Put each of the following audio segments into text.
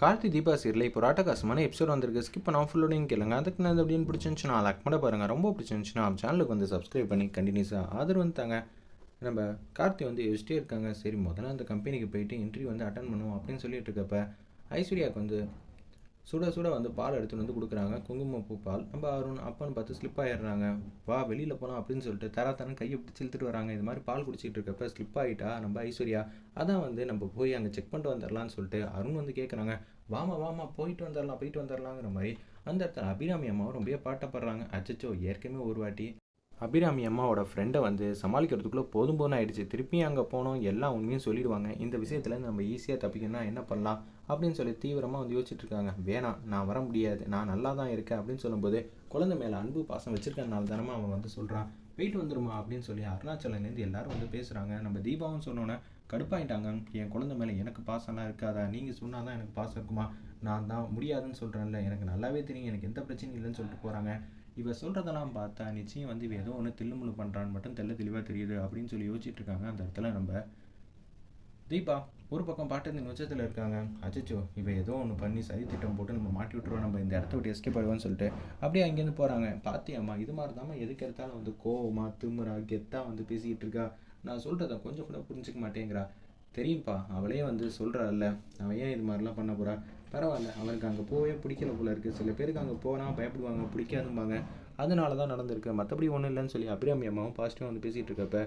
கார்த்தி தீபா சீரில் இப்போ ராட்டகாசமான எபிசோட் வந்திருக்கு. ஸ்கிப் பண்ணால் ஃபுல்லோடையும் கேளுங்க. அதுக்கு நான் அப்படின்னு பிடிச்சிருந்துச்சுன்னா லைக் பண்ண பாருங்கள் ரொம்ப பிடிச்சிருந்துச்சுன்னா சேனலுக்கு வந்து சப்ஸ்கிரைப் பண்ணி கண்டினியூஸாக ஆதரவு வந்துட்டாங்க நம்ம கார்த்தி வந்து யோசிச்சிட்டே இருக்காங்க. சரி முதல்ல அந்த கம்பெனிக்கு போயிட்டு இன்டர்வியூ வந்து அட்டன் பண்ணுவோம் அப்படின்னு சொல்லிட்டு இருக்கப்ப ஐஸ்வர்யாவுக்கு வந்து சுட சுட வந்து பால் எடுத்துகிட்டு வந்து கொடுக்குறாங்க. குங்குமப்பூ பால். நம்ம அருண் அப்பான்னு பார்த்து ஸ்லிப் ஆயிடுறாங்க. வா வெளியில் போகலாம் அப்படின்னு சொல்லிட்டு தரா கையை பிடிச்சி இழுத்துட்டு வராங்க. இது மாதிரி பால் குடிச்சிட்டு இருக்கப்ப ஸ்லிப் ஆகிட்டா நம்ம ஐஸ்வர்யா? அதான் வந்து நம்ம போய் அங்கே செக் பண்ணிட்டு வந்துடலான்னு சொல்லிட்டு அருண் வந்து கேட்குறாங்க வாமா வாமா போயிட்டு வந்துடலாம் போயிட்டு வந்துடலாங்கிற மாதிரி அந்த இடத்துல அபிராமி அம்மாவும் ரொம்ப பாட்டப்படுறாங்க அச்சச்சோ ஏற்கனவே ஒரு வாட்டி அபிராமி அம்மாவோட ஃப்ரெண்டை வந்து சமாளிக்கிறதுக்குள்ளே போதும் போதும் ஆயிடுச்சு. திருப்பியும் அங்கே போனோம். எல்லா உண்மையும் சொல்லிடுவாங்க. இந்த விஷயத்தில் நம்ம ஈஸியாக தப்பிக்கணும்னா என்ன பண்ணலாம்? அப்படின்னு சொல்லி தீவிரமாக வந்து யோசிச்சுட்டு இருக்காங்க. வேணாம் நான் வர முடியாது. நான் நல்லா தான் இருக்கேன் அப்படின்னு சொல்லும்போது குழந்தை மேலே அன்பு பாசம் வச்சிருக்கனால தானே அவன் வந்து சொல்கிறான் போயிட்டு வந்துருமா அப்படின்னு சொல்லி அருணாச்சலேருந்து எல்லாரும் வந்து பேசுகிறாங்க நம்ம தீபாவும் சொன்னோன்னே கடுப்பாயிட்டாங்க. என் குழந்தை மேலே எனக்கு பாசம்லாம் இருக்காதா? நீங்கள் சொன்னால் தான் எனக்கு பாசம் இருக்குமா? நான் தான் முடியாதுன்னு சொல்கிறேன்ல எனக்கு நல்லாவே தெரியும். எனக்கு எந்த பிரச்சனையும் இல்லைன்னு சொல்லிட்டு போகிறாங்க இவ சொல்கிறதெல்லாம் பார்த்தா நிச்சயம் வந்து இவ ஏதோ ஒன்று தில்லுமுழு பண்ணுறான்னு மட்டும் தெல்ல தெளிவாக தெரியுது அப்படின்னு சொல்லி யோசிச்சுட்டு இருக்காங்க அந்த இடத்துல நம்ம. தீபா ஒரு பக்கம் பாட்டு உச்சத்தில் இருக்காங்க. அச்சோ இவன் ஏதோ ஒன்று பண்ணி சரி திட்டம் போட்டு நம்ம மாட்டி விட்டுருவோம் நம்ம இந்த இடத்த விட்டு எஸ்கேப் ஆடுவோம்னு சொல்லிட்டு. அப்படியே அங்கேருந்து போகிறாங்க பார்த்தியம்மா இது மாதிரி தான் எதுக்கு எடுத்தாலும் வந்து கோவமாக திமுறா கெத்தாக வந்து பேசிக்கிட்டு இருக்கா. நான் சொல்கிறத கொஞ்சம் கூட புரிஞ்சுக்க மாட்டேங்கிறா. தெரியும்ப்பா அவளே வந்து சொல்கிறாள்ல அவன் ஏன் இது மாதிரிலாம் பண்ண போகிறா பரவாயில்ல. அவனுக்கு அங்கே போவே பிடிக்கல போல இருக்குது சில பேருக்கு அங்கே போனால் பயப்படுவாங்க பிடிக்காதும்பாங்க. அதனால தான் நடந்திருக்கு. மற்றபடி ஒன்றும் இல்லைன்னு சொல்லி அபிராமி அம்மாவும் பாசிட்டிவாக வந்து பேசிகிட்டு இருக்கப்ப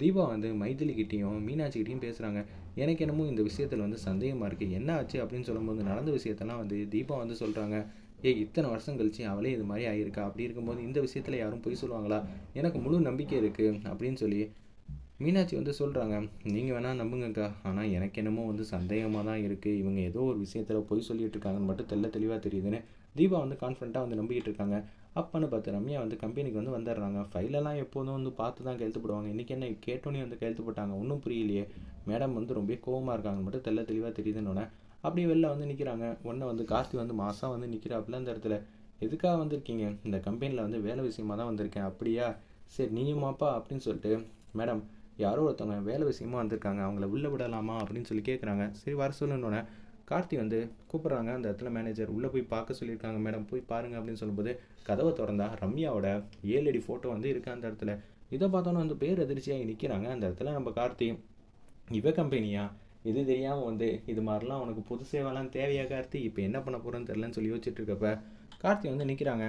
தீபா வந்து மைதிலிக்கிட்டேயும் மீனாட்சிக்கிட்டையும் பேசுகிறாங்க எனக்கு என்னமோ இந்த விஷயத்தில் வந்து சந்தேகமாக இருக்குது என்ன ஆச்சு அப்படின்னு சொல்லும்போது நடந்த விஷயத்தெல்லாம் வந்து தீபா வந்து சொல்கிறாங்க ஏய் இத்தனை வருஷம் கழிச்சு அவளே இது மாதிரி ஆகியிருக்கா அப்படி இருக்கும்போது இந்த விஷயத்தில் யாரும் பொய் சொல்லுவாங்களா? எனக்கு முழு நம்பிக்கை இருக்குது அப்படின்னு சொல்லி மீனாட்சி வந்து சொல்கிறாங்க நீங்கள் வேணால் நம்புங்கக்கா. ஆனால் எனக்கு என்னமோ வந்து சந்தேகமாக தான் இருக்குது இவங்க ஏதோ ஒரு விஷயத்தில் பொய் சொல்லிகிட்டு இருக்காங்கன்னு மட்டும் தெல்ல தெளிவாக தெரியுதுன்னு தீபா வந்து கான்ஃபிடண்ட்டாக வந்து நம்பிக்கிட்டு இருக்காங்க. அப்பன்னு பார்த்து ரம்யா வந்து கம்பெனிக்கு வந்து வந்துடுறாங்க. ஃபைலெல்லாம் எப்போதும் வந்து பார்த்து தான் கையெழுத்து போடுவாங்க இன்றைக்கி என்ன கேட்டோன்னே வந்து கையெழுத்து போட்டாங்க ஒன்றும் புரியலையே. மேடம் வந்து ரொம்ப கோவமாக இருக்காங்கன்னு மட்டும் தெல்ல தெளிவாக தெரியுதுன்னு அப்படியே வெளில வந்து நிற்கிறாங்க ஒன்றை வந்து கார்த்தி வந்து மாதம் வந்து நிற்கிறாப்புல அந்த இடத்துல. எதுக்காக வந்திருக்கீங்க? இந்த கம்பெனியில் வந்து வேலை விஷயமா தான் வந்திருக்கேன். அப்படியா? சரி நீயுமாப்பா அப்படின்னு சொல்லிட்டு மேடம் யாரோ ஒருத்தவங்க வேலை விஷயமா வந்திருக்காங்க அவங்கள உள்ளே விடலாமா அப்படின்னு சொல்லி கேட்குறாங்க சரி வர சொல்லணுன்னே கார்த்தி வந்து கூப்பிட்றாங்க. அந்த இடத்துல மேனேஜர் உள்ளே போய் பார்க்க சொல்லியிருக்காங்க. மேடம் போய் பாருங்கள் அப்படின்னு சொல்லும்போது கதவை திறந்தா ரம்யாவோட ஏழு அடி ஃபோட்டோ வந்து இருக்குது அந்த இடத்துல. இதை பார்த்தோன்னே வந்து பேர் எதிர்ச்சியாக நிற்கிறாங்க அந்த இடத்துல நம்ம கார்த்தி இவ கம்பெனியா இது தெரியாமல் வந்து இது மாதிரிலாம் உனக்கு புது சேவைலாம் தேவையா கார்த்தி? இப்போ என்ன பண்ண போகிறேன்னு தெரிலன்னு சொல்லி யோசிச்சுட்டு இருக்கப்ப கார்த்தி வந்து நிற்கிறாங்க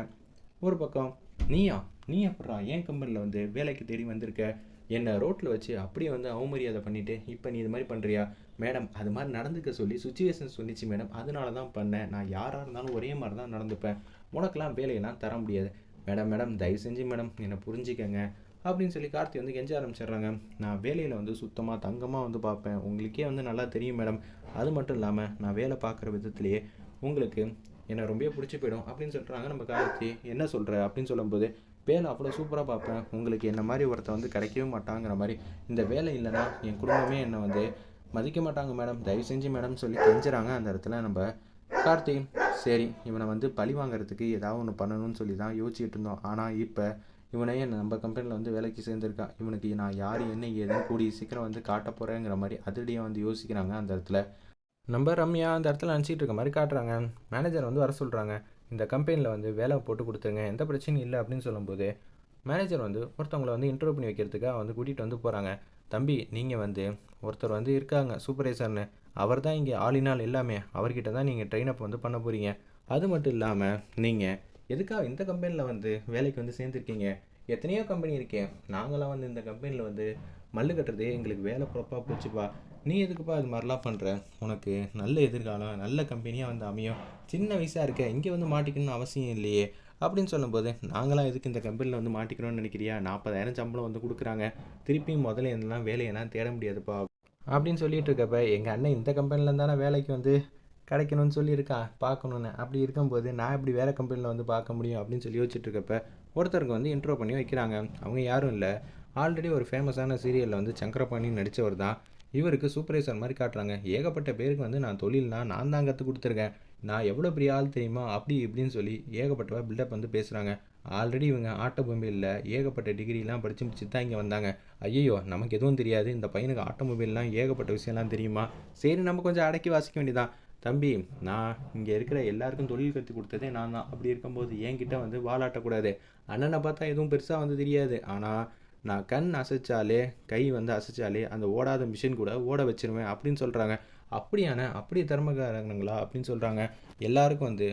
ஒரு பக்கம் நீயா? நீ எப்படா ஏன் கம்பெனியில் வந்து வேலைக்கு தேடி வந்திருக்க? என்னை ரோட்டில் வச்சு அப்படியே வந்து அவமரியாதை பண்ணிவிட்டு இப்போ நீ இது மாதிரி பண்ணுறியா மேடம் அது மாதிரி நடந்துக்க சொல்லி சுச்சுவேஷன் சொன்னிச்சு மேடம். அதனால தான் பண்ணேன். நான் யாராக இருந்தாலும் ஒரே மாதிரி தான் நடந்துப்பேன். உனக்கெல்லாம் வேலையெல்லாம் தர முடியாது. மேடம் மேடம் தயவு செஞ்சு மேடம் என்னை புரிஞ்சுக்கங்க. அப்படின்னு சொல்லி கார்த்தி வந்து கெஞ்ச ஆரம்பிச்சிடுறாங்க. நான் வேலையில் வந்து சுத்தமாக தங்கமாக வந்து பார்ப்பேன். உங்களுக்கே வந்து நல்லா தெரியும் மேடம். அது மட்டும் இல்லாமல் நான் வேலை பார்க்குற விதத்துலேயே உங்களுக்கு என்னை ரொம்ப பிடிச்சி போயிடும். அப்படின்னு சொல்கிறாங்க நம்ம கார்த்தி. என்ன சொல்கிற அப்படின்னு சொல்லும்போது வேலை அவ்வளோ சூப்பராக பார்ப்பேன். உங்களுக்கு என்ன மாதிரி ஒருத்த வந்து கிடைக்கவே மாட்டாங்கிற மாதிரி இந்த வேலை இல்லைன்னா என் குடும்பமே என்னை வந்து மதிக்க மாட்டாங்க மேடம் தயவு செஞ்சு மேடம் சொல்லி கெஞ்சுறாங்க. அந்த இடத்துல நம்ம கார்த்தி சரி இவனை வந்து பழி வாங்குறதுக்கு ஏதாவது ஒன்று பண்ணணும்னு சொல்லி தான் யோசிச்சுட்டு இருந்தோம். ஆனால் இப்போ இவனையே நம்ம கம்பெனியில் வந்து வேலைக்கு சேர்ந்துருக்கான். இவனுக்கு நான் யார் என்ன ஏதுன்னு கூடி சீக்கிரம் வந்து காட்ட போகிறேங்கிற மாதிரி அதிரடியாக வந்து யோசிக்கிறாங்க அந்த இடத்துல. நம்ம ரம்யா அந்த இடத்துல நினச்சிக்கிட்டு இருக்க மாதிரி காட்டுறாங்க. மேனேஜர் வந்து வர சொல்கிறாங்க இந்த கம்பெனியில் வந்து வேலை போட்டு கொடுத்துருங்க எந்த பிரச்சனையும் இல்லை அப்படின்னு சொல்லும்போது மேனேஜர் வந்து ஒருத்தவங்களை வந்து இன்டர்வியூ பண்ணி வைக்கிறதுக்காக வந்து கூட்டிகிட்டு வந்து போகிறாங்க தம்பி நீங்கள் வந்து ஒருத்தர் வந்து இருக்காங்க சூப்பர்வைசர்னு அவர் தான் இங்கே ஆளினால் எல்லாமே. அவர்கிட்ட தான் நீங்கள் ட்ரெயின் அப் வந்து பண்ண போகிறீங்க அது மட்டும் இல்லாமல் நீங்கள் எதுக்காக இந்த கம்பெனியில் வந்து வேலைக்கு வந்து சேர்ந்துருக்கீங்க? எத்தனையோ கம்பெனி இருக்கே. நாங்களாம் வந்து இந்த கம்பெனியில் வந்து மல்லு கட்டுறதே எங்களுக்கு வேலை பொழப்பாக போச்சுப்பா. நீ எதுக்குப்பா இது மாதிரிலாம் பண்ணுற உனக்கு நல்ல எதிர்காலம் நல்ல கம்பெனியாக வந்து அமையும். சின்ன வயசாக இருக்க இங்கே வந்து மாட்டிக்கணும்னு அவசியம் இல்லையே அப்படின்னு சொல்லும்போது நாங்களாம் எதுக்கு இந்த கம்பெனியில் வந்து மாட்டிக்கிறோம்னு நினைக்கிறியா? நாற்பதாயிரம் சம்பளம் வந்து கொடுக்குறாங்க. திருப்பியும் முதல்ல என்னெல்லாம் வேலையெல்லாம் தேட முடியாதுப்பா. அப்படின்னு சொல்லிட்டு இருக்கப்ப எங்கள் அண்ணன் இந்த கம்பெனியில் தானே வேலைக்கு வந்து கிடைக்கணும்னு சொல்லியிருக்கா? பார்க்கணுன்னு அப்படி இருக்கும்போது நான் எப்படி வேறு கம்பெனியில் வந்து பார்க்க முடியும்? அப்படின்னு சொல்லி யோசிச்சுட்டு இருக்கப்ப ஒருத்தருக்கு வந்து இன்ட்ரோ பண்ணி வைக்கிறாங்க. அவங்க யாரும் இல்லை. ஆல்ரெடி ஒரு ஃபேமஸான சீரியலில் வந்து சங்கரபாணி நடித்தவர் தான். இவருக்கு சூப்பர்வைசர் மாதிரி காட்டுறாங்க. ஏகப்பட்ட பேருக்கு வந்து நான் தொழில்னா நான் தான் கற்றுக் கொடுத்துருக்கேன். நான் எவ்வளோ பெரிய ஆள் தெரியுமா? அப்படி இப்படின்னு சொல்லி ஏகப்பட்டவா பில்டப் வந்து பேசுகிறாங்க ஆல்ரெடி இவங்க ஆட்டோமொபைலில் ஏகப்பட்ட டிகிரிலாம் படித்து முடிச்சு தான் இங்கே வந்தாங்க. ஐயோ நமக்கு எதுவும் தெரியாது. இந்த பையனுக்கு ஆட்டோமொபைல்லாம் ஏகப்பட்ட விஷயம்லாம் தெரியுமா? சரி நம்ம கொஞ்சம் அடக்கி வாசிக்க வேண்டியதான் தம்பி நான் இங்கே இருக்கிற எல்லாருக்கும் தொழில் கற்றுக் கொடுத்ததே நான் தான். அப்படி இருக்கும்போது என்கிட்ட வந்து வாலாட்டக்கூடாது. அண்ணனை பார்த்தா எதுவும் பெருசாக வந்து தெரியாது. ஆனால் நான் கண் அசைச்சாலே கை வந்து அசைச்சாலே அந்த ஓடாத மிஷின் கூட ஓட வச்சிருவேன் அப்படின்னு சொல்கிறாங்க அப்படியான அப்படி திறமைக்காரங்களா அப்படின்னு சொல்கிறாங்க எல்லாருக்கும் வந்து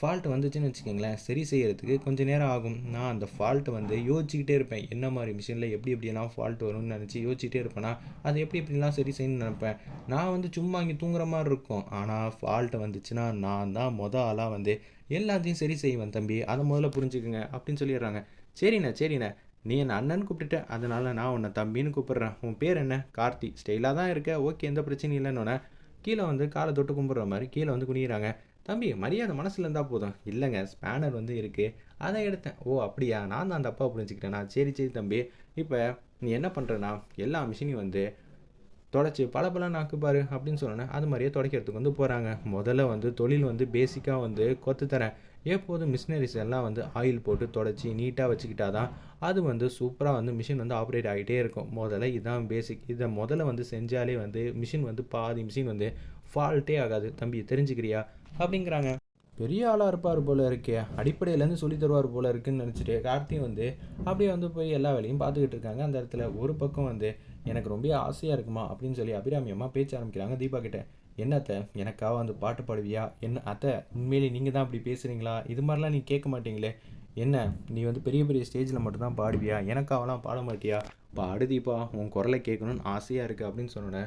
ஃபால்ட் வந்துச்சுன்னு வச்சுக்கோங்களேன். சரி செய்யறதுக்கு கொஞ்சம் நேரம் ஆகும். நான் அந்த ஃபால்ட்டை வந்து யோசிச்சுக்கிட்டே இருப்பேன். என்ன மாதிரி மிஷினில் எப்படி எப்படியெல்லாம் ஃபால்ட் வரும்னு நினச்சி யோசிச்சுட்டே இருப்பேனா அதை எப்படி எப்படிலாம் சரி செய்யணும்னு நினைப்பேன். நான் வந்து சும்மா இங்கே தூங்குற மாதிரி இருக்கும். ஆனால் ஃபால்ட்டு வந்துச்சுன்னா நான் தான் மொதல் ஆளாக வந்து எல்லாத்தையும் சரி செய்வேன் தம்பி. அதை முதல்ல புரிஞ்சுக்குங்க அப்படின்னு சொல்லிடுறாங்க. சரிண்ணே சரிண்ணே. நீ என் அண்ணன் கூப்பிட்டுட்ட அதனால் நான் உன்னை தம்பின்னு கூப்பிட்றேன். உன் பேர் என்ன? கார்த்தி. ஸ்டைலாக தான் இருக்க. ஓகே எந்த பிரச்சனையும் இல்லைன்னு கீழே வந்து காலை தொட்டு கும்பிட்ற மாதிரி கீழே வந்து குனிகிறாங்க தம்பி மரியாதை மனசில் இருந்தால் போதும். இல்லைங்க ஸ்பேனர் வந்து இருக்குது அதை எடுத்தேன். ஓ அப்படியா? நான் தான் தப்பாக புரிஞ்சுக்கிட்டேனா? சரி சரி தம்பி. இப்போ நீ என்ன பண்ணுறனா எல்லா மிஷினையும் வந்து தொடச்சி பல பல நாக்கு பாரு அப்படின்னு சொன்னேன் அது மாதிரியே துடைக்கிறதுக்கு வந்து போகிறாங்க முதல்ல வந்து தொழில் வந்து பேசிக்காக வந்து கொத்து தரேன். எப்போதும் மிஷினரிஸ் எல்லாம் வந்து ஆயில் போட்டு தொடச்சி நீட்டாக வச்சுக்கிட்டா தான் அது வந்து சூப்பராக வந்து மிஷின் வந்து ஆப்ரேட் ஆகிட்டே இருக்கும். முதல்ல இதுதான் பேசிக் இதை முதல்ல வந்து செஞ்சாலே வந்து மிஷின் வந்து பாதி மிஷின் வந்து ஃபால்ட்டே ஆகாது. தம்பி தெரிஞ்சுக்கிறியா? அப்படிங்கிறாங்க. பெரிய ஆளாக இருப்பார் போல இருக்கே. அடிப்படையிலேருந்து சொல்லி தருவார் போல இருக்குன்னு நினச்சிட்டு கார்த்தி வந்து அப்படியே வந்து போய் எல்லா வேலையும் பார்த்துக்கிட்டு இருக்காங்க. அந்த இடத்துல ஒரு பக்கம் வந்து எனக்கு ரொம்ப ஆசையாக இருக்குமா? அப்படின்னு சொல்லி அபிராமி அம்மா பேச்ச ஆரம்பிக்கிறாங்க. தீபா கிட்ட என்னத்த எனக்காக வந்து பாட்டு பாடுவியா? என்ன அத்தை உண்மையிலே நீங்கள் தான் அப்படி பேசுகிறீங்களா இது மாதிரிலாம் நீ கேட்க மாட்டீங்களே. என்ன நீ வந்து பெரிய பெரிய ஸ்டேஜில் மட்டும்தான் பாடுவியா? எனக்காகலாம் பாட மாட்டியா? பாடு தீபா உன் குரலை கேட்கணும்னு ஆசையாக இருக்குது அப்படின்னு சொன்னோன்னே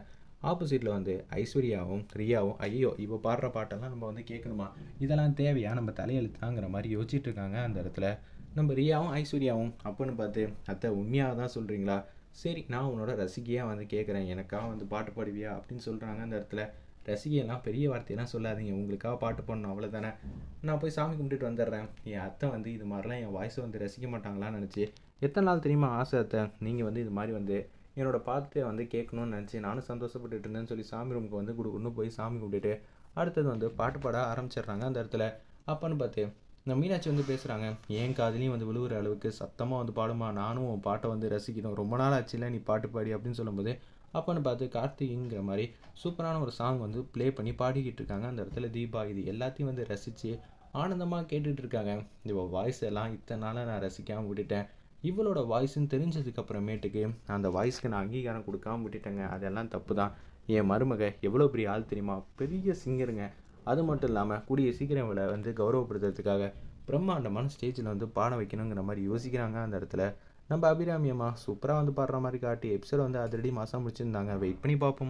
ஆப்போசிட்டில் வந்து ஐஸ்வர்யாவும் ரியாவும் ஐயோ இப்போ பாடுற பாட்டெல்லாம் நம்ம வந்து கேட்கணுமா? இதெல்லாம் தேவையா? நம்ம தலையெழுத்தாங்கிற மாதிரி யோசிச்சுட்டு இருக்காங்க அந்த இடத்துல. நம்ம ரியாவும் ஐஸ்வர்யாவும் அப்போன்னு பார்த்து அத்தை உண்மையாக தான் சொல்கிறீங்களா சரி நான் உன்னோட ரசிகையாக வந்து கேட்குறேன் எனக்காக வந்து பாட்டு பாடுவியா? அப்படின்னு சொல்கிறாங்க அந்த இடத்துல. ரசிகையெல்லாம் பெரிய வார்த்தையெல்லாம் சொல்லாதீங்க. உங்களுக்காக பாட்டு பாடணும் அவ்வளோதானே நான் போய் சாமி கும்பிட்டுட்டு வந்துடுறேன். என் அத்தை வந்து இது மாதிரிலாம் என் வாய்ஸை வந்து ரசிக்க மாட்டாங்களான்னு நினச்சி எத்தனை நாள் தெரியுமா ஆசை அத்தை? நீங்கள் வந்து இது மாதிரி வந்து என்னோட பாட்டை வந்து கேட்கணும்னு நினச்சி நானும் சந்தோஷப்பட்டுட்டு இருந்தேன்னு சொல்லி சாமி ரூமுக்கு வந்து குடுக்குன்னு போய் சாமி கும்பிட்டுட்டு அடுத்தது வந்து பாட்டு பாட ஆரம்பிச்சிடுறாங்க அந்த இடத்துல. அப்போன்னு பார்த்து இந்த மீனாட்சி வந்து பேசுகிறாங்க ஏன் காதலையும் வந்து விழுவுற அளவுக்கு சத்தமாக வந்து பாடுமா? நானும் உன் பாட்டை வந்து ரசிக்கணும். ரொம்ப நாள் ஆச்சுல நீ பாட்டு பாடி அப்படின்னு சொல்லும்போது அப்போன்னு பார்த்து கார்த்திகிங்கிற மாதிரி சூப்பரான ஒரு சாங் வந்து ப்ளே பண்ணி பாடிக்கிட்டு இருக்காங்க. அந்த இடத்துல தீபா இது எல்லாத்தையும் வந்து ரசித்து ஆனந்தமாக கேட்டுட்டு இருக்காங்க. இவ வாய்ஸ் எல்லாம் இத்தனை நாளாக நான் ரசிக்காமல் விட்டுட்டேன். இவளோட வாய்ஸ்ன்னு தெரிஞ்சதுக்கப்புறமேட்டுக்கு அந்த வாய்ஸ்க்கு நான் அங்கீகாரம் கொடுக்காம விட்டுட்டேங்க. அதெல்லாம் தப்பு தான் என் மருமக எவ்வளோ பெரிய ஆள் தெரியுமா? பெரிய சிங்கருங்க அது மட்டும் இல்லாமல் கூடிய சீக்கிரம் இவளை வந்து கௌரவப்படுத்துறதுக்காக பிரம்மாண்டமான ஸ்டேஜில் வந்து பாட வைக்கணுங்கிற மாதிரி யோசிக்கிறாங்க அந்த இடத்துல. நம்ம அபிராமியம்மா சூப்பராக வந்து பாடுற மாதிரி காட்டி எபிசோட் வந்து ஆல்ரெடி மாதம் முடிச்சிருந்தாங்க. வெயிட் பண்ணி பார்ப்போம்.